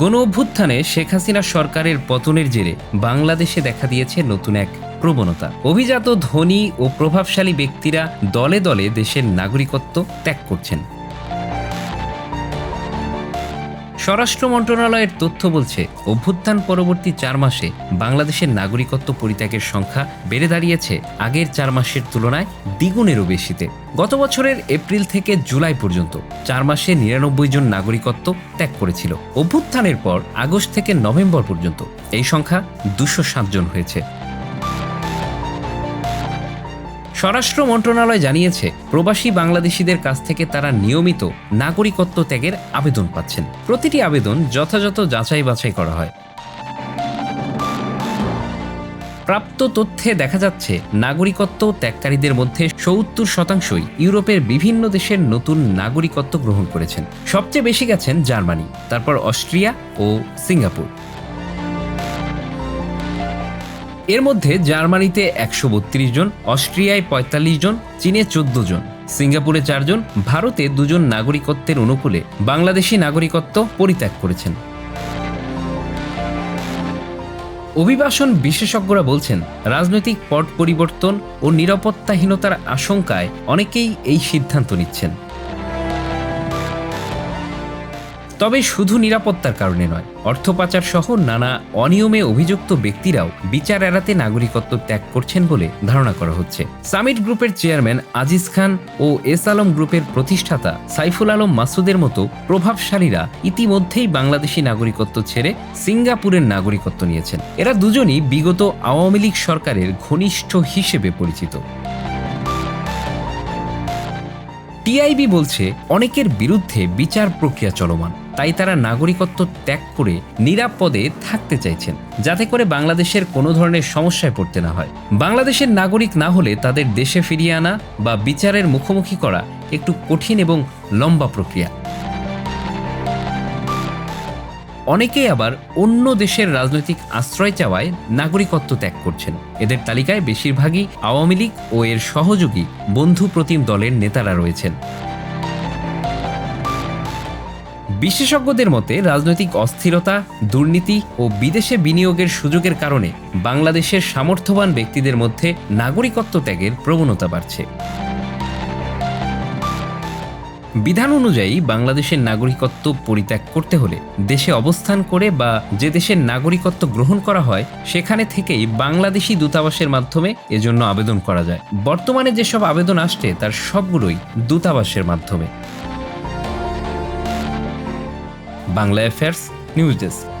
গণ অভ্যুত্থানে শেখ হাসিনা সরকারের পতনের জেরে বাংলাদেশে দেখা দিয়েছে নতুন এক প্রবণতা। অভিজাত ধনী ও প্রভাবশালী ব্যক্তিরা দলে দলে দেশের নাগরিকত্ব ত্যাগ করছেন। স্বরাষ্ট্র মন্ত্রণালয়ের তথ্য বলছে, অভ্যুত্থান পরবর্তী চার মাসে বাংলাদেশের নাগরিকত্ব পরিত্যাগের সংখ্যা বেড়ে দাঁড়িয়েছে আগের চার মাসের তুলনায় দ্বিগুণেরও বেশিতে। গত বছরের এপ্রিল থেকে জুলাই পর্যন্ত চার মাসে নিরানব্বই জন নাগরিকত্ব ত্যাগ করেছিল। অভ্যুত্থানের পর আগস্ট থেকে নভেম্বর পর্যন্ত এই সংখ্যা দুশো জন হয়েছে। স্বরাষ্ট্র মন্ত্রণালয় জানিয়েছে, প্রবাসী বাংলাদেশিদের কাছ থেকে তারা নিয়মিত নাগরিকত্ব ত্যাগের আবেদন পাচ্ছেন। প্রতিটি আবেদন যথাযথ যাচাই বাছাই করা হয়। প্রাপ্ত তথ্যে দেখা যাচ্ছে, নাগরিকত্ব ত্যাগকারীদের মধ্যে সত্তর শতাংশই ইউরোপের বিভিন্ন দেশের নতুন নাগরিকত্ব গ্রহণ করেছেন। সবচেয়ে বেশি গেছেন জার্মানি, তারপর অস্ট্রিয়া ও সিঙ্গাপুর। এর মধ্যে জার্মানিতে একশো বত্রিশ জন, অস্ট্রিয়ায় পঁয়তাল্লিশ জন, চীনে চোদ্দ জন, সিঙ্গাপুরে চারজন ভারতে দুজন নাগরিকত্বের অনুকূলে বাংলাদেশি নাগরিকত্ব পরিত্যাগ করেছেন। অভিবাসন বিশেষজ্ঞরা বলছেন, রাজনৈতিক পট পরিবর্তন ও নিরাপত্তাহীনতার আশঙ্কায় অনেকেই এই সিদ্ধান্ত নিচ্ছেন। তবে শুধু নিরাপত্তার কারণে নয়, অর্থ পাচার সহ নানা অনিয়মে অভিযুক্ত ব্যক্তিরাও বিচার এড়াতে নাগরিকত্ব ত্যাগ করছেন বলে ধারণা করা হচ্ছে। সামিট গ্রুপের চেয়ারম্যান আজিজ খান ও এস আলম গ্রুপের প্রতিষ্ঠাতা সাইফুল আলম মাসুদের মতো প্রভাবশালীরা ইতিমধ্যেই বাংলাদেশি নাগরিকত্ব ছেড়ে সিঙ্গাপুরের নাগরিকত্ব নিয়েছেন। এরা দুজনই বিগত আওয়ামী লীগ সরকারের ঘনিষ্ঠ হিসেবে পরিচিত। টিআইবি বলছে, অনেকের বিরুদ্ধে বিচার প্রক্রিয়া চলমান, তাই তারা নাগরিকত্ব ত্যাগ করে নিরাপদে থাকতে চাইছেন, যাতে করে বাংলাদেশের কোনো ধরনের সমস্যায় পড়তে না হয়। বাংলাদেশের নাগরিক না হলে তাদের দেশে ফিরিয়ে আনা বা বিচারের মুখোমুখি করা একটু কঠিন এবং লম্বা প্রক্রিয়া। অনেকেই আবার অন্য দেশের রাজনৈতিক আশ্রয় চাওয়ায় নাগরিকত্ব ত্যাগ করছেন। এদের তালিকায় বেশিরভাগই আওয়ামী লীগ ও এর সহযোগী বন্ধু প্রতিম দলের নেতারা রয়েছেন। বিশেষজ্ঞদের মতে, রাজনৈতিক অস্থিরতা, দুর্নীতি ও বিদেশে বিনিয়োগের সুযোগের কারণে বাংলাদেশের সামর্থ্যবান ব্যক্তিদের মধ্যে নাগরিকত্ব ত্যাগের প্রবণতা বাড়ছে। বিধান অনুযায়ী বাংলাদেশের নাগরিকত্ব পরিত্যাগ করতে হলে দেশে অবস্থান করে বা যে দেশের নাগরিকত্ব গ্রহণ করা হয়, সেখানে থেকেই বাংলাদেশি দূতাবাসের মাধ্যমে এজন্য আবেদন করা যায়। বর্তমানে যেসব আবেদন আসছে, তার সবগুলোই দূতাবাসের মাধ্যমে। Bangla affairs news desk.